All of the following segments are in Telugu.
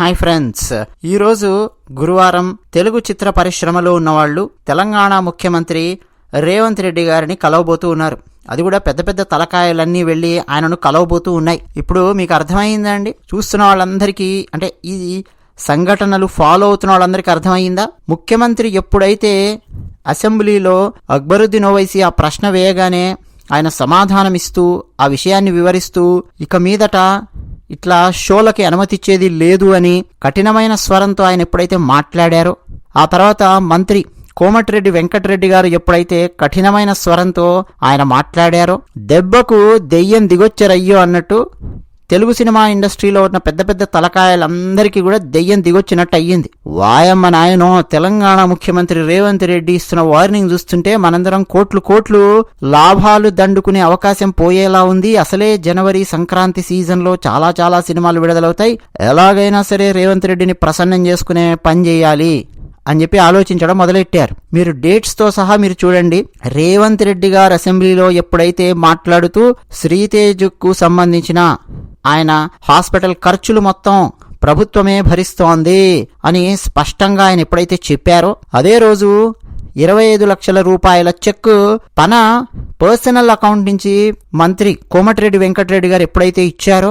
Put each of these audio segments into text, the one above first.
Hi friends. ఈరోజు గురువారం తెలుగు చిత్ర పరిశ్రమలో ఉన్నవాళ్ళు తెలంగాణ ముఖ్యమంత్రి రేవంత్ రెడ్డి గారిని కలవబోతూ ఉన్నారు. అది కూడా పెద్ద పెద్ద తలకాయలన్నీ వెళ్ళి ఆయనను కలవబోతూ ఉన్నాయి. ఇప్పుడు మీకు అర్థమైందండి చూస్తున్న వాళ్ళందరికీ అంటే ఈ సంఘటనలు ఫాలో అవుతున్న వాళ్ళందరికీ అర్థమైందా? ముఖ్యమంత్రి ఎప్పుడైతే అసెంబ్లీలో అక్బరుద్దీన్ ఓవైసీ ఆ ప్రశ్న వేయగానే ఆయన సమాధానమిస్తూ ఆ విషయాన్ని వివరిస్తూ ఇక మీదట ఇట్లా షోలకి అనుమతిచ్చేది లేదు అని కఠినమైన స్వరంతో ఆయన ఎప్పుడైతే మాట్లాడారో ఆ తర్వాత మంత్రి కోమటిరెడ్డి వెంకటరెడ్డి గారు ఎప్పుడైతే కఠినమైన స్వరంతో ఆయన మాట్లాడారో దెబ్బకు దెయ్యం దిగొచ్చరయ్యో అన్నట్టు తెలుగు సినిమా ఇండస్ట్రీలో ఉన్న పెద్ద పెద్ద తలకాయలందరికీ కూడా దెయ్యం దిగొచ్చినట్టు అయ్యింది వాయమ్మ నాయనో తెలంగాణ ముఖ్యమంత్రి రేవంత్ రెడ్డి ఇస్తున్న వార్నింగ్ చూస్తుంటే మనందరం కోట్లు కోట్లు లాభాలు దండుకునే అవకాశం పోయేలా ఉంది. అసలే జనవరి సంక్రాంతి సీజన్లో చాలా చాలా సినిమాలు విడుదలవుతాయి. ఎలాగైనా సరే రేవంత్ రెడ్డిని ప్రసన్నం చేసుకునే పని చేయాలి. అని చెప్పి ఆలోచించడం మొదలెట్టారు. మీరు డేట్స్తో సహా మీరు చూడండి. రేవంత్ రెడ్డి గారు అసెంబ్లీలో ఎప్పుడైతే మాట్లాడుతూ శ్రీతేజ్కు సంబంధించిన ఆయన హాస్పిటల్ ఖర్చులు మొత్తం ప్రభుత్వమే భరిస్తోంది అని స్పష్టంగా ఆయన ఎప్పుడైతే చెప్పారో అదే రోజు ఇరవై ఐదు లక్షల రూపాయల చెక్ తన పర్సనల్ అకౌంట్ నుంచి మంత్రి కోమటిరెడ్డి వెంకటరెడ్డి గారు ఎప్పుడైతే ఇచ్చారో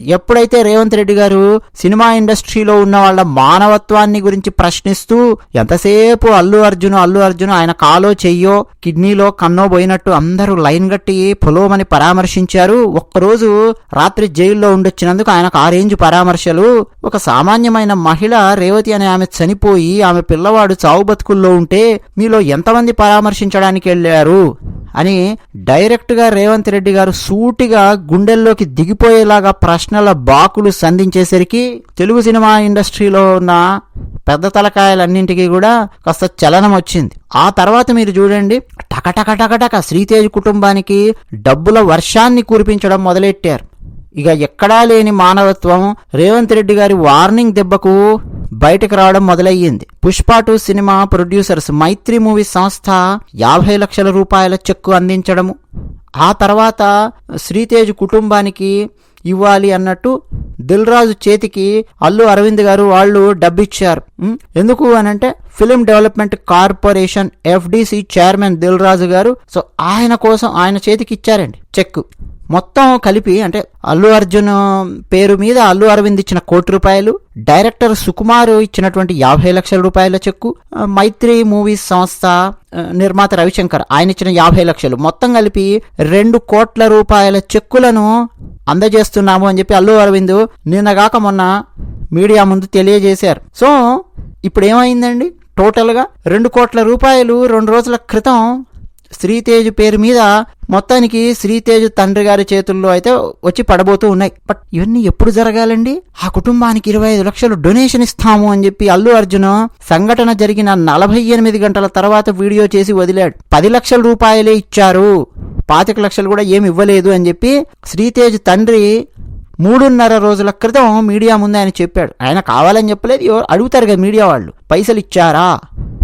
ఎప్పుడైతే రేవంత్ రెడ్డి గారు సినిమా ఇండస్ట్రీలో ఉన్న వాళ్ళ మానవత్వాన్ని గురించి ప్రశ్నిస్తూ ఎంతసేపు అల్లు అర్జున్ అల్లు అర్జున్ ఆయన కాలో చెయ్యో కిడ్నీలో కన్నో పోయినట్టు అందరూ లైన్ గట్టి పొలోమని పరామర్శించారు. ఒక్కరోజు రాత్రి జైల్లో ఉండొచ్చినందుకు ఆయనకు ఆ రేంజ్ పరామర్శలు. ఒక సామాన్యమైన మహిళ రేవతి అనే ఆమె చనిపోయి ఆమె పిల్లవాడు చావు బతుకుల్లో ఉంటే మీలో ఎంతమంది పరామర్శించడానికి వెళ్ళారు? అని డైరెక్ట్గా రేవంత్ రెడ్డి గారు సూటిగా గుండెల్లోకి దిగిపోయేలాగా ప్రశ్నల బాకులు సంధించేసరికి తెలుగు సినిమా ఇండస్ట్రీలో ఉన్న పెద్ద తలకాయలన్నింటికీ కూడా కాస్త చలనం వచ్చింది. ఆ తర్వాత మీరు చూడండి టకటక టకటక శ్రీతేజ్ కుటుంబానికి డబ్బుల వర్షాన్ని కురిపించడం మొదలెట్టారు. ఇక ఎక్కడా లేని మానవత్వం రేవంత్ రెడ్డి గారి వార్నింగ్ దెబ్బకు బయటకు రావడం మొదలయ్యింది. Pushpa two cinema producers Mythri movie సంస్థ యాభై లక్షల రూపాయల చెక్కు అందించడము. ఆ తర్వాత శ్రీతేజ్ కుటుంబానికి ఇవ్వాలి అన్నట్టు దిల్ రాజు చేతికి అల్లు అరవింద్ గారు వాళ్ళు డబ్బిచ్చారు. ఎందుకు అనంటే film development corporation FDC chairman Dil Raju గారు సో ఆయన కోసం ఆయన చేతికి ఇచ్చారండి చెక్ మొత్తం కలిపి అంటే అల్లు అర్జున్ పేరు మీద అల్లు అరవింద్ ఇచ్చిన కోటి రూపాయలు డైరెక్టర్ సుకుమార్ ఇచ్చినటువంటి యాభై లక్షల రూపాయల చెక్కు మైత్రి మూవీస్ సంస్థ నిర్మాత రవిశంకర్ ఆయన ఇచ్చిన యాభై లక్షలు. మొత్తం కలిపి రెండు కోట్ల రూపాయల చెక్కులను అందజేస్తున్నాము అని చెప్పి అల్లు అరవింద్ నిన్నగాక మొన్న మీడియా ముందు తెలియజేశారు. సో ఇప్పుడు ఏమైందండి టోటల్గా రెండు కోట్ల రూపాయలు రెండు రోజుల క్రితం శ్రీతేజ్ పేరు మీద మొత్తానికి శ్రీతేజ్ తండ్రి గారి చేతుల్లో అయితే వచ్చి పడబోతూ ఉన్నాయి. బట్ ఇవన్నీ ఎప్పుడు జరగాలండి? ఆ కుటుంబానికి ఇరవై ఐదు లక్షలు డొనేషన్ ఇస్తాము అని చెప్పి అల్లు అర్జున్ సంఘటన జరిగిన నలభై ఎనిమిది గంటల తర్వాత వీడియో చేసి వదిలాడు. పది లక్షల రూపాయలే ఇచ్చారు. పాతిక లక్షలు కూడా ఏమి ఇవ్వలేదు అని చెప్పి శ్రీతేజ్ తండ్రి మూడున్నర రోజుల క్రితం మీడియా ముందు ఆయన చెప్పాడు. ఆయన కావాలని చెప్పలేదు అడుగుతారు కదా మీడియా వాళ్ళు. పైసలు ఇచ్చారా?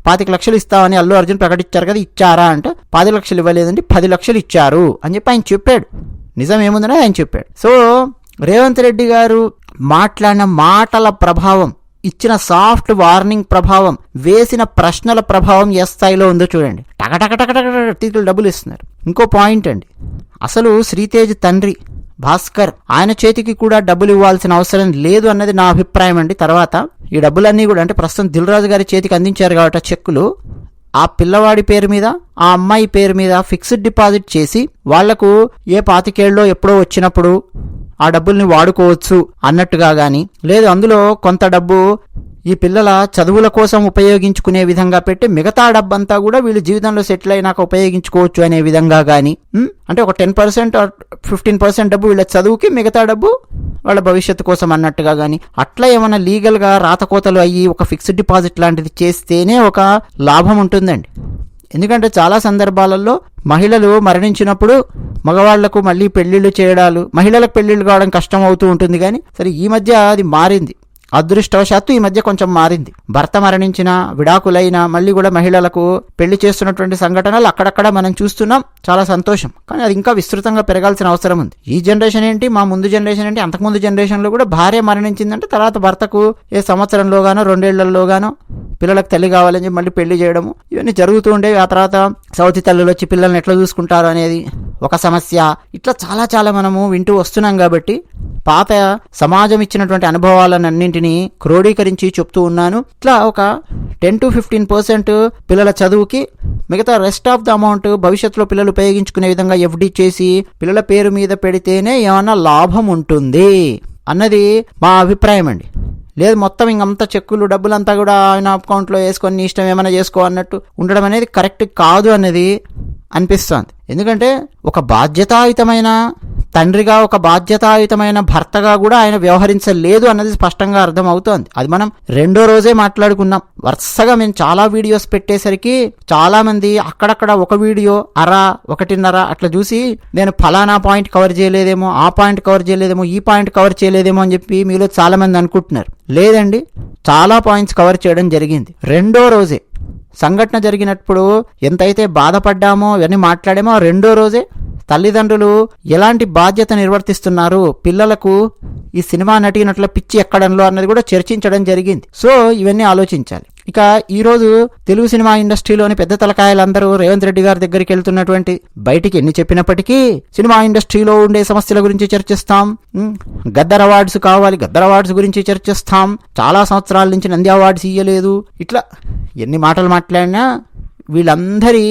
పాతిక లక్షలు ఇస్తామని అల్లు అర్జున్ ప్రకటించారు కదా ఇచ్చారా అంటే పాతిక లక్షలు ఇవ్వలేదండి పది లక్షలు ఇచ్చారు అని చెప్పి ఆయన చెప్పాడు నిజం ఏముందని ఆయన చెప్పాడు సో రేవంత్ రెడ్డి గారు మాట్లాడిన మాటల ప్రభావం ఇచ్చిన సాఫ్ట్ వార్నింగ్ ప్రభావం వేసిన ప్రశ్నల ప్రభావం ఏ స్థాయిలో ఉందో చూడండి టకటకటకటక డబ్బులు ఇస్తున్నారు ఇంకో పాయింట్ అండి అసలు శ్రీతేజ్ తండ్రి భాస్కర్ ఆయన చేతికి కూడా డబ్బులు ఇవ్వాల్సిన అవసరం లేదు అన్నది నా అభిప్రాయం అండి. తర్వాత ఈ డబ్బులన్నీ కూడా అంటే ప్రస్తుతం దిల్ రాజు గారి చేతికి అందించారు కాబట్టి చెక్కులు ఆ పిల్లవాడి పేరు మీద ఆ అమ్మాయి పేరు మీద ఫిక్స్డ్ డిపాజిట్ చేసి వాళ్ళకు ఏ పాతికేళ్ళలో ఎప్పుడో వచ్చినప్పుడు ఆ డబ్బుల్ని వాడుకోవచ్చు అన్నట్టుగా గాని లేదు అందులో కొంత డబ్బు ఈ పిల్లల చదువుల కోసం ఉపయోగించుకునే విధంగా పెట్టి మిగతా డబ్బంతా కూడా వీళ్ళు జీవితంలో సెటిల్ అయినాక ఉపయోగించుకోవచ్చు అనే విధంగా కానీ అంటే ఒక టెన్ పర్సెంట్ ఫిఫ్టీన్ పర్సెంట్ డబ్బు వీళ్ళ చదువుకి మిగతా డబ్బు వాళ్ళ భవిష్యత్తు కోసం అన్నట్టుగా కానీ అట్లా ఏమైనా లీగల్గా రాతకోతలు అయ్యి ఒక ఫిక్స్డ్ డిపాజిట్ లాంటిది చేస్తేనే ఒక లాభం ఉంటుందండి. ఎందుకంటే చాలా సందర్భాలలో మహిళలు మరణించినప్పుడు మగవాళ్ళకు మళ్ళీ పెళ్ళిళ్ళు చేయడాలు మహిళలకు పెళ్ళిళ్ళు కావడం కష్టం అవుతూ ఉంటుంది కానీ సరే ఈ మధ్య అది మారింది. అదృష్టవశాత్తు ఈ మధ్య కొంచెం మారింది. భర్త మరణించిన విడాకులైన మళ్ళీ కూడా మహిళలకు పెళ్ళి చేస్తున్నటువంటి సంఘటనలు అక్కడక్కడ మనం చూస్తున్నాం. చాలా సంతోషం. కానీ అది ఇంకా విస్తృతంగా పెరగాల్సిన అవసరం ఉంది. ఈ జనరేషన్ ఏంటి? మా ముందు జనరేషన్ ఏంటి? అంతకుముందు జనరేషన్లో కూడా భార్య మరణించిందంటే తర్వాత భర్తకు ఏ సంవత్సరంలోగానో రెండేళ్ళలోగానో పిల్లలకు తల్లి కావాలని చెప్పి మళ్ళీ పెళ్ళి చేయడము ఇవన్నీ జరుగుతూ ఉండేవి. ఆ తర్వాత సౌతి తల్లులు వచ్చి పిల్లల్ని ఎట్లా చూసుకుంటారు అనేది ఒక సమస్య. ఇట్లా చాలా చాలా మనము వింటూ వస్తున్నాం కాబట్టి పాత సమాజం ఇచ్చినటువంటి అనుభవాలన్నింటినీ క్రోడీకరించి చెప్తూ ఉన్నాను. ఇట్లా ఒక టెన్ టు ఫిఫ్టీన్ పర్సెంట్ పిల్లల చదువుకి మిగతా రెస్ట్ ఆఫ్ ద అమౌంట్ భవిష్యత్తులో పిల్లలు ఉపయోగించుకునే విధంగా ఎఫ్డి చేసి పిల్లల పేరు మీద పెడితేనే ఏమన్నా లాభం ఉంటుంది అన్నది మా అభిప్రాయం అండి. లేదు మొత్తం ఇంకంతా చెక్కులు డబ్బులంతా కూడా ఆయన అకౌంట్లో వేసుకొని నీ ఇష్టం ఏమైనా చేసుకో అన్నట్టు ఉండడం అనేది కరెక్ట్ కాదు అనేది అనిపిస్తుంది. ఎందుకంటే ఒక బాధ్యతాయుతమైన తండ్రిగా ఒక బాధ్యతాయుతమైన భర్తగా కూడా ఆయన వ్యవహరించలేదు అన్నది స్పష్టంగా అర్థమవుతోంది. అది మనం రెండో రోజే మాట్లాడుకున్నాం. వరుసగా మేము చాలా వీడియోస్ పెట్టేసరికి చాలా మంది అక్కడక్కడ ఒక వీడియో అర ఒకటిన్నర అట్లా చూసి నేను ఫలానా పాయింట్ కవర్ చేయలేదేమో ఆ పాయింట్ కవర్ చేయలేదేమో ఈ పాయింట్ కవర్ చేయలేదేమో అని చెప్పి మీలో చాలా మంది అనుకుంటున్నారు. లేదండి చాలా పాయింట్స్ కవర్ చేయడం జరిగింది. రెండో రోజే సంఘటన జరిగినప్పుడు ఎంతైతే బాధపడ్డామో ఇవన్నీ మాట్లాడామో రెండో రోజే తల్లిదండ్రులు ఎలాంటి బాధ్యత నిర్వర్తిస్తున్నారు? పిల్లలకు ఈ సినిమా నటినట్ల పిచ్చి ఎక్కడంలో అన్నది కూడా చర్చించడం జరిగింది. సో ఇవన్నీ ఆలోచించాలి. ఇక ఈరోజు తెలుగు సినిమా ఇండస్ట్రీలోని పెద్ద తలకాయలందరూ రేవంత్ రెడ్డి గారి దగ్గరికి వెళ్తున్నటువంటి బయటికి ఎన్ని చెప్పినప్పటికీ సినిమా ఇండస్ట్రీలో ఉండే సమస్యల గురించి చర్చిస్తాం. గద్దర్ అవార్డ్స్ కావాలి గద్దర్ అవార్డ్స్ గురించి చర్చిస్తాం. చాలా సంవత్సరాల నుంచి నంది అవార్డ్స్ ఇయ్యలేదు. ఇట్లా ఎన్ని మాటలు మాట్లాడినా వీళ్ళందరి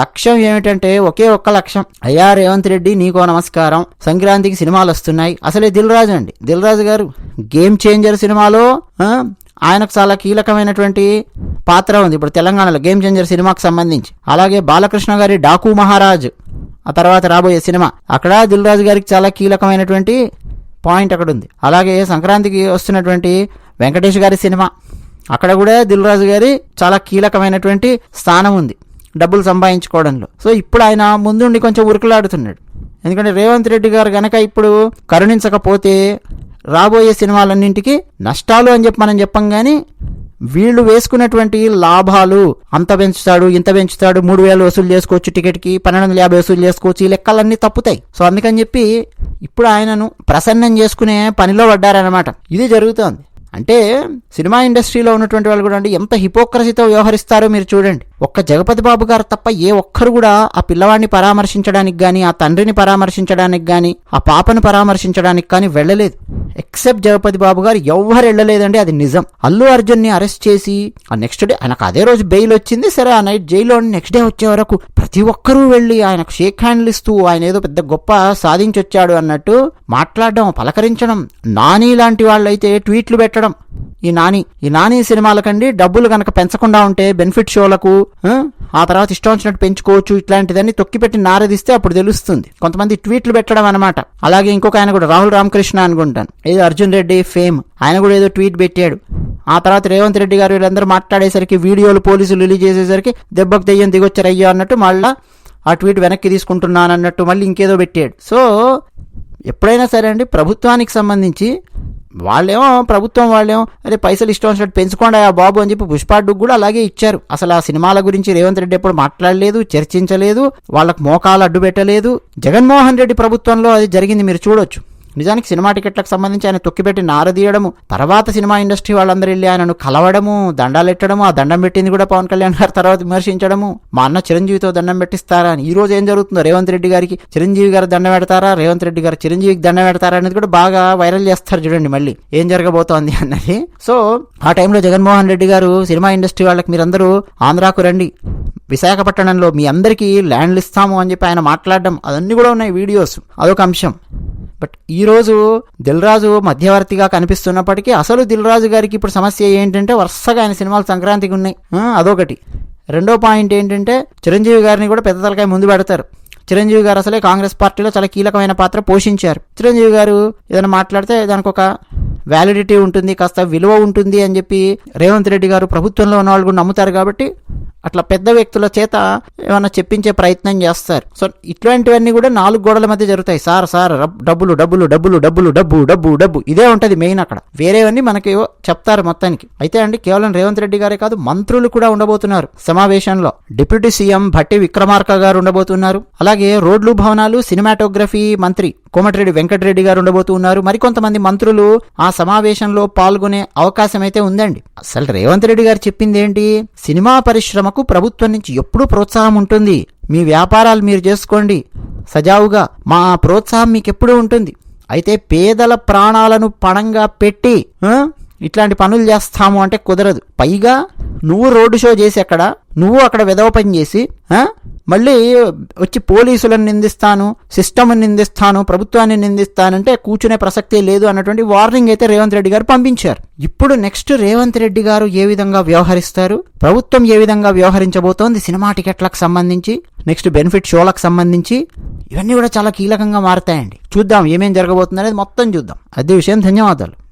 లక్ష్యం ఏమిటంటే ఒకే ఒక్క లక్ష్యం. అయ్యా రేవంత్ రెడ్డి నీకో నమస్కారం. సంక్రాంతికి సినిమాలు వస్తున్నాయి. అసలే దిల్ రాజు అండి. దిల్ రాజు గారు గేమ్ చేంజర్ సినిమాలో ఆయనకు చాలా కీలకమైనటువంటి పాత్ర ఉంది. ఇప్పుడు తెలంగాణలో గేమ్ చేంజర్ సినిమాకు సంబంధించి. అలాగే బాలకృష్ణ గారి డాకు మహారాజ్ ఆ తర్వాత రాబోయే సినిమా. అక్కడ దిల్ రాజు గారికి చాలా కీలకమైనటువంటి పాయింట్ అక్కడ ఉంది అలాగే సంక్రాంతికి వస్తున్నటువంటి వెంకటేష్ గారి సినిమా. అక్కడ కూడా దిల్ రాజు గారి చాలా కీలకమైనటువంటి స్థానం ఉంది డబ్బులు సంపాదించుకోవడంలో. సో ఇప్పుడు ఆయన ముందుండి కొంచెం ఉరుకులాడుతున్నాడు. ఎందుకంటే రేవంత్ రెడ్డి గారు గనక ఇప్పుడు కరుణించకపోతే రాబోయే సినిమాలన్నింటికి నష్టాలు అని చెప్పి మనం చెప్పం కానీ వీళ్ళు వేసుకున్నటువంటి లాభాలు అంత పెంచుతాడు ఇంత పెంచుతాడు మూడు వేలు వసూలు చేసుకోవచ్చు టికెట్కి పన్నెండు వందల యాభై వసూలు చేసుకోవచ్చు ఈ లెక్కలన్నీ తప్పుతాయి. సో అందుకని చెప్పి ఇప్పుడు ఆయనను ప్రసన్నం చేసుకునే పనిలో పడ్డారనమాట ఇది జరుగుతోంది. అంటే సినిమా ఇండస్ట్రీలో ఉన్నటువంటి వాళ్ళు కూడా అండి ఎంత హిపోక్రసీతో వ్యవహరిస్తారో మీరు చూడండి. ఒక్క జగపతి బాబు గారు తప్ప ఏ ఒక్కరు కూడా ఆ పిల్లవాడిని పరామర్శించడానికి కానీ ఆ తండ్రిని పరామర్శించడానికి కానీ ఆ పాపను పరామర్శించడానికి కానీ వెళ్ళలేదు. ఎక్సెప్ట్ జగపతి బాబు గారు ఎవ్వరు వెళ్ళలేదండి అది నిజం. అల్లు అర్జున్ని అరెస్ట్ చేసి ఆ నెక్స్ట్ డే ఆయనకు అదే రోజు బెయిల్ వచ్చింది సరే ఆ నైట్ జైల్లో నెక్స్ట్ డే వచ్చే వరకు ప్రతి ఒక్కరూ వెళ్ళి ఆయనకు షేక్ హ్యాండ్లు ఇస్తూ ఆయన ఏదో పెద్ద గొప్ప సాధించొచ్చాడు అన్నట్టు మాట్లాడడం పలకరించడం నాని లాంటి వాళ్ళైతే ట్వీట్లు పెట్టడం. ఈ నాని ఈ నాని సినిమాలకండి డబ్బులు కనుక పెంచకుండా ఉంటే బెనిఫిట్ షోలకు ఆ, తర్వాత ఇష్టం వచ్చినట్టు పెంచుకోవచ్చు ఇట్లాంటిదని తొక్కిపెట్టి నారదిస్తే అప్పుడు తెలుస్తుంది. కొంతమంది ట్వీట్లు పెట్టడం అనమాట అలాగే ఇంకొక ఆయన కూడా రాహుల్ రామకృష్ణ అనుకుంటాను. ఏదో అర్జున్ రెడ్డి ఫేమ్. ఆయన కూడా ఏదో ట్వీట్ పెట్టాడు. ఆ తర్వాత రేవంత్ రెడ్డి గారు వీళ్ళందరూ మాట్లాడేసరికి వీడియోలు పోలీసులు రిలీజ్ చేసేసరికి దెబ్బకు దెయ్యం దిగొచ్చారయ్యో అన్నట్టు మళ్ళా ఆ ట్వీట్ వెనక్కి తీసుకుంటున్నాను అన్నట్టు మళ్ళీ ఇంకేదో పెట్టాడు. సో ఎప్పుడైనా సరే అండి ప్రభుత్వానికి సంబంధించి వాళ్ళేమో ప్రభుత్వం వాళ్ళేమో అరే పైసలు ఇష్టం వచ్చినట్టు పెంచుకోండి ఆ బాబు అని చెప్పి పుష్పాడ్డుకు కూడా అలాగే ఇచ్చారు. అసలు ఆ సినిమాల గురించి రేవంత్ రెడ్డి ఎప్పుడు మాట్లాడలేదు చర్చించలేదు వాళ్ళకు మోకాలు అడ్డు పెట్టలేదు జగన్మోహన్ రెడ్డి ప్రభుత్వంలో అది జరిగింది మీరు చూడొచ్చు. నిజానికి సినిమా టికెట్లకు సంబంధించి ఆయన తొక్కిపెట్టి నారదీయడము తర్వాత సినిమా ఇండస్ట్రీ వాళ్ళందరూ వెళ్ళి ఆయనను కలవడము దండాలెట్టడము ఆ దండం పెట్టింది కూడా పవన్ కళ్యాణ్ గారు తర్వాత విమర్శించడము. మా అన్న చిరంజీవితో దండం పెట్టిస్తారా? అని ఈ రోజు ఏం జరుగుతుందో? రేవంత్ రెడ్డి గారికి చిరంజీవి గారు దండం పెడతారా? రేవంత్ రెడ్డి గారు చిరంజీవికి దండం పెడతారా అనేది కూడా బాగా వైరల్ చేస్తారు చూడండి మళ్ళీ. ఏం జరగబోతోంది అన్నది. సో ఆ టైంలో జగన్మోహన్ రెడ్డి గారు సినిమా ఇండస్ట్రీ వాళ్ళకి మీరందరూ ఆంధ్రాకు రండి. విశాఖపట్నంలో మీ అందరికీ ల్యాండ్లు ఇస్తాము అని చెప్పి ఆయన మాట్లాడడం అవన్నీ కూడా ఉన్నాయి వీడియోస్. అదొక అంశం. బట్ ఈరోజు దిల్రాజు మధ్యవర్తిగా కనిపిస్తున్నప్పటికీ అసలు దిల్రాజు గారికి ఇప్పుడు సమస్య ఏంటంటే వరుసగా ఆయన సినిమాలు సంక్రాంతికి ఉన్నాయి. అదొకటి. రెండో పాయింట్ ఏంటంటే చిరంజీవి గారిని కూడా పెద్ద తలకాయ ముందు పెడతారు. చిరంజీవి గారు అసలే కాంగ్రెస్ పార్టీలో చాలా కీలకమైన పాత్ర పోషించారు. చిరంజీవి గారు ఏదైనా మాట్లాడితే దానికి ఒక వ్యాలిడిటీ ఉంటుంది కాస్త విలువ ఉంటుంది అని చెప్పి రేవంత్ రెడ్డి గారు ప్రభుత్వంలో ఉన్న వాళ్ళు కూడా నమ్ముతారు కాబట్టి అట్లా పెద్ద వ్యక్తుల చేత ఏమైనా చెప్పించే ప్రయత్నం చేస్తారు. సో ఇట్లాంటివన్నీ కూడా నాలుగు గోడల మధ్య జరుగుతాయి. సార్ సార్ డబ్బులు డబ్బులు డబ్బులు డబ్బులు డబ్బు డబ్బు డబ్బు. ఇదే ఉంటుంది మెయిన్ అక్కడ. వేరేవన్నీ మనకి చెప్తారు మొత్తానికి. అయితే అండి కేవలం రేవంత్ రెడ్డి గారే కాదు మంత్రులు కూడా ఉండబోతున్నారు సమావేశంలో. డిప్యూటీ సీఎం భట్టి విక్రమార్క గారు ఉండబోతున్నారు. అలాగే రోడ్లు భవనాలు సినిమాటోగ్రఫీ మంత్రి కోమటిరెడ్డి వెంకటరెడ్డి గారు ఉండబోతున్నారు మరికొంతమంది మంత్రులు ఆ సమావేశంలో పాల్గొనే అవకాశం అయితే ఉందండి. అసలు రేవంత్ రెడ్డి గారు చెప్పింది ఏంటి సినిమా పరిశ్రమకు ప్రభుత్వం నుంచి ఎప్పుడూ ప్రోత్సాహం ఉంటుంది. మీ వ్యాపారాలు మీరు చేసుకోండి. సజావుగా మా ప్రోత్సాహం మీకు ఎప్పుడూ ఉంటుంది. అయితే పేదల ప్రాణాలను పణంగా పెట్టి ఇట్లాంటి పనులు చేస్తాము అంటే కుదరదు. పైగా నువ్వు రోడ్డు షో చేసి అక్కడ నువ్వు అక్కడ వెదవ పని చేసి మళ్ళీ వచ్చి పోలీసులను నిందిస్తాను సిస్టమ్ని నిందిస్తాను ప్రభుత్వాన్ని నిందిస్తానంటే కూర్చునే ప్రసక్తే లేదు అన్నటువంటి వార్నింగ్ అయితే రేవంత్ రెడ్డి గారు పంపించారు. ఇప్పుడు నెక్స్ట్ రేవంత్ రెడ్డి గారు ఏ విధంగా వ్యవహరిస్తారు? ప్రభుత్వం ఏ విధంగా వ్యవహరించబోతోంది సినిమా టికెట్లకు సంబంధించి నెక్స్ట్ బెనిఫిట్ షోలకు సంబంధించి? ఇవన్నీ కూడా చాలా కీలకంగా మారతాయండి. చూద్దాం ఏమేం జరగబోతుంది అనేది మొత్తం చూద్దాం. అదే విషయం. ధన్యవాదాలు.